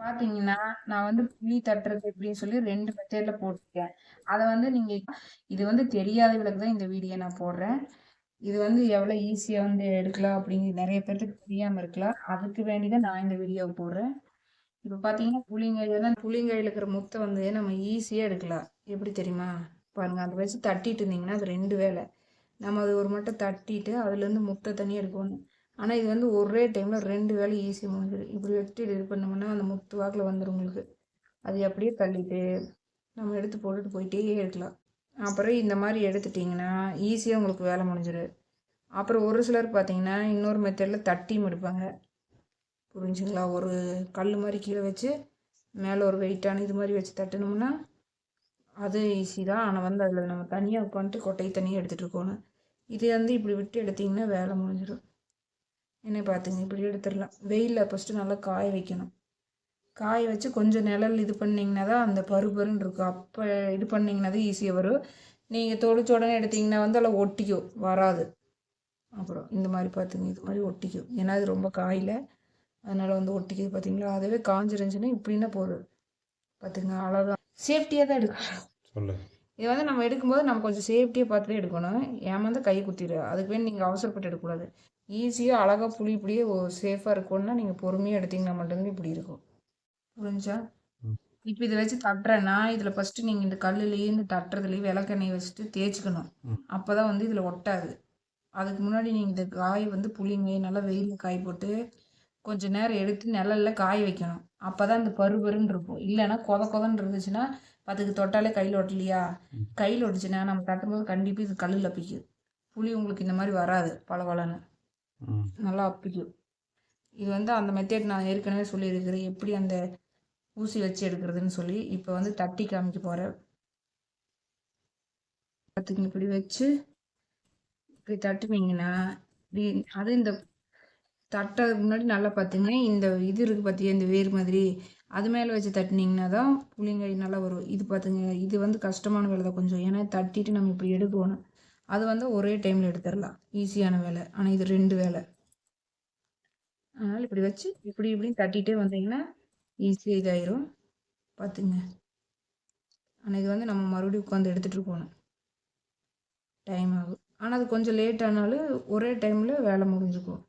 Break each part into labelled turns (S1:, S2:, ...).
S1: பார்த்தீங்கன்னா, நான் வந்து புளி தட்டுறது எப்படின்னு சொல்லி ரெண்டு மெத்தேட்ல போட்டிருக்கேன் அதை வந்து நீங்க இது வந்து தெரியாதவங்களுக்கு தான் இந்த வீடியோ நான் போடுறேன். இது வந்து எவ்வளோ ஈஸியா வந்து எடுக்கலாம் அப்படிங்கிற நிறைய பேர்த்துக்கு தெரியாம இருக்கலாம். அதுக்கு வேண்டி தான் நான் இந்த வீடியோவை போடுறேன். இப்ப பார்த்தீங்கன்னா, புளிங்கையெல்லாம் புளிங்காயில இருக்கிற முத்தை வந்து நம்ம ஈஸியா எடுக்கலாம். எப்படி தெரியுமா? பாருங்க அந்த வயசு தட்டிட்டு இருந்தீங்கன்னா, அது ரெண்டு வேலை நம்ம அது ஒரு மட்டும் தட்டிட்டு, அதுலேருந்து முத்த தனியா எடுக்கணும். ஆனால் இது வந்து ஒரே டைமில் ரெண்டு வேலை ஈஸியாக முடிஞ்சிடும் இப்படி வச்சுட்டு இது பண்ணோம்னா, அந்த முத்து வாக்கில் வந்துடும் உங்களுக்கு. அது அப்படியே தள்ளிட்டு, நம்ம எடுத்து போட்டுட்டு போயிட்டே இருக்கலாம். அப்புறம் இந்த மாதிரி எடுத்துட்டிங்கன்னா ஈஸியாக உங்களுக்கு வேலை முடிஞ்சிடும் அப்புறம் ஒரு சிலர் பார்த்தீங்கன்னா, இன்னொரு மெத்தடில் தட்டியும் எடுப்பாங்க. புரிஞ்சுங்களா? ஒரு கல் மாதிரி கீழே வச்சு, மேலே ஒரு வெயிட்டான இது மாதிரி வச்சு தட்டினோம்னா அது ஈஸி தான். ஆனால் வந்து அதில் நம்ம தனியாக உட்காந்துட்டு கொட்டையை தனியாக எடுத்துகிட்டு இருக்கணும் இது வந்து இப்படி விட்டு எடுத்திங்கன்னா வேலை முடிஞ்சிடும் என்ன பார்த்துங்க இப்படி எடுத்துடலாம். வெயிலில் ஃபஸ்ட்டு நல்லா காய வைக்கணும். காய வச்சு கொஞ்சம் நிழல் இது பண்ணிங்கன்னா தான் அந்த பருபருன்னு இருக்கும். அப்போ இது பண்ணிங்கன்னா தான் ஈஸியாக வரும். நீங்கள் தொளிச்ச உடனே எடுத்தீங்கன்னா வந்து அதில் ஒட்டிக்கும். வராது. அப்புறம் இந்த மாதிரி பார்த்துங்க. இது மாதிரி ஒட்டிக்கும். ஏன்னா அது ரொம்ப காயல. அதனால் வந்து ஒட்டிக்குது பார்த்தீங்களா? அதுவே காஞ்சிருந்துச்சுன்னா இப்படின்னா போதும். பார்த்துங்க அழகா சேஃப்டியாக தான் எடுக்கணும். இத வந்து நம்ம எடுக்கும்போது நம்ம கொஞ்சம் சேஃப்டியா பார்த்து தான் எடுக்கணும். ஏமாந்தா கை குத்திரும். அதுக்கு வேண்டி நீங்க அவசரப்பட்டு எடுக்கக்கூடாது. ஈஸியா அழகா புளி இப்படியே ஒ சேஃபா இருக்கணும்னா, நீங்க பொறுமையா எடுத்தீங்கன்னா மட்டும் தான் இப்படி இருக்கும். புரிஞ்சுச்சா?
S2: ம்.
S1: இப்ப இத வச்சு தட்டுறேன்னா, இதில ஃபர்ஸ்ட்டு நீங்க இந்த கல்லுலேயும், இந்த தட்டுறதுலயும் விளக்கெண்ணெய வச்சுட்டு தேய்ச்சுக்கணும்.
S2: ம்.
S1: அப்பதான் வந்து இதில ஒட்டாது. அதுக்கு முன்னாடி நீங்க இந்த காய வந்து புளிங்க நல்லா வெயில்ல காய போட்டு, கொஞ்ச நேரம் எடுத்து நிழல்ல காய வைக்கணும். அப்பதான் இந்த பரு பருன்னு இருக்கும். இல்லன்னா கொத கொதன்னு இருந்துச்சுன்னா, பாத்துக்க தொட்டாலே கையில ஒட்டலையா? கையில ஒட்டுச்சுன்னா, நம்ம தட்டும்போது கண்டிப்பா இது கல்லுல அப்பிக்கும். புளி உங்களுக்கு இந்த மாரி வராது.
S2: ம்.
S1: நல்லா அப்பிக்கும். இது வந்து அந்த மெத்தேட் நான் ஏற்கனவே சொல்லியிருக்கிறேன். எப்படி அந்த ஊசி வச்சு எடுக்கிறதுன்னு சொல்லி, இப்ப வந்து தட்டி காமிக்க போறேன். பாத்துங்க இப்படி வச்சு, இப்படி தட்டுனீங்கன்னா, இப்படி அது இந்த தட்டுறதுக்கு முன்னாடி நல்லா பாத்துங்க. இந்த இது இருக்கு பாத்தியா? இந்த வேர் மாதிரி, அது மேலே வச்சு தட்டினீங்கன்னா தான் புளிங்காய் நல்லா வரும். இது பார்த்துங்க இது வந்து கஷ்டமான வேலை தான் கொஞ்சம். ஏன்னா தட்டிட்டு நம்ம இப்படி எடுக்கணும் அது வந்து ஒரே டைமில் எடுத்துடலாம் ஈஸியான வேலை. ஆனால் இது ரெண்டு வேலை. அதனால் இப்படி வச்சு, இப்படி இப்படின்னு தட்டிகிட்டே வந்தீங்கன்னா, ஈஸியாக இதாயிரும். பார்த்துங்க ஆனால் இது வந்து நம்ம மறுபடியும் உட்காந்து எடுத்துகிட்டு போகணும் டைம் ஆகும். ஆனால் அது கொஞ்சம் லேட் ஆனாலும் ஒரே டைமில் வேலை முடிஞ்சுக்கும்.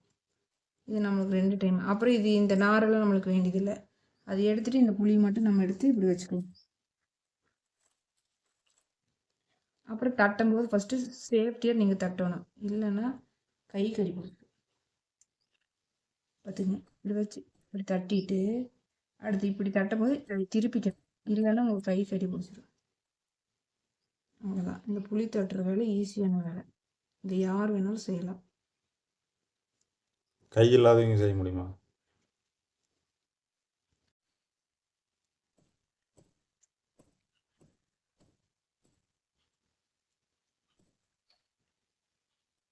S1: இது நம்மளுக்கு ரெண்டு டைம். அப்புறம் இது இந்த நாரெல்லாம் நம்மளுக்கு வேண்டியதில்லை அதை எடுத்துட்டு இந்த புளியை மட்டும் நம்ம எடுத்து இப்படி வச்சுக்கலாம். அப்புறம் தட்டும்போது ஃபர்ஸ்ட்டு சேஃப்டியாக நீங்கள் தட்டணும். இல்லைன்னா கை கறி பிடிக்கும். பார்த்துங்க இப்படி வச்சு, இப்படி தட்டிட்டு, அடுத்து இப்படி தட்டும்போது திருப்பிக்கணும். இல்லைன்னா உங்கள் கை கறி பிடிச்சிடும் அவ்வளோதான். இந்த புளி தட்டுற வேலை ஈஸியான வேலை. இத யார் வேணாலும் செய்யலாம்.
S2: கை இல்லாதவங்க செய்ய முடியுமா?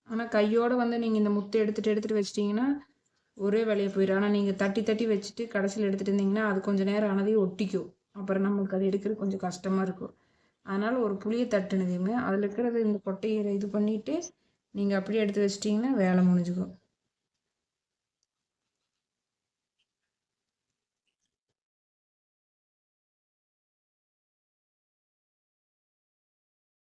S1: ஆனால் கையோட வந்து நீங்கள் இந்த முத்தை எடுத்துகிட்டு எடுத்துகிட்டு வச்சிட்டிங்கன்னா ஒரே வேலையை போயிடும் ஆனால் நீங்கள் தட்டி, தட்டி வச்சுட்டு கடைசியில் எடுத்துகிட்டு இருந்தீங்கன்னா, அது கொஞ்சம் நேரம் ஆனதையும் ஒட்டிக்கும். அப்புறம் நம்மளுக்கு அது எடுக்கிறது கொஞ்சம் கஷ்டமாக இருக்கும். அதனால் ஒரு புளியை தட்டுனதையுமே, அதில் இருக்கிறது இந்த கொட்டையை இது பண்ணிவிட்டு நீங்கள் அப்படியே எடுத்து வச்சிட்டிங்கன்னா வேலை முடிஞ்சுக்கும்.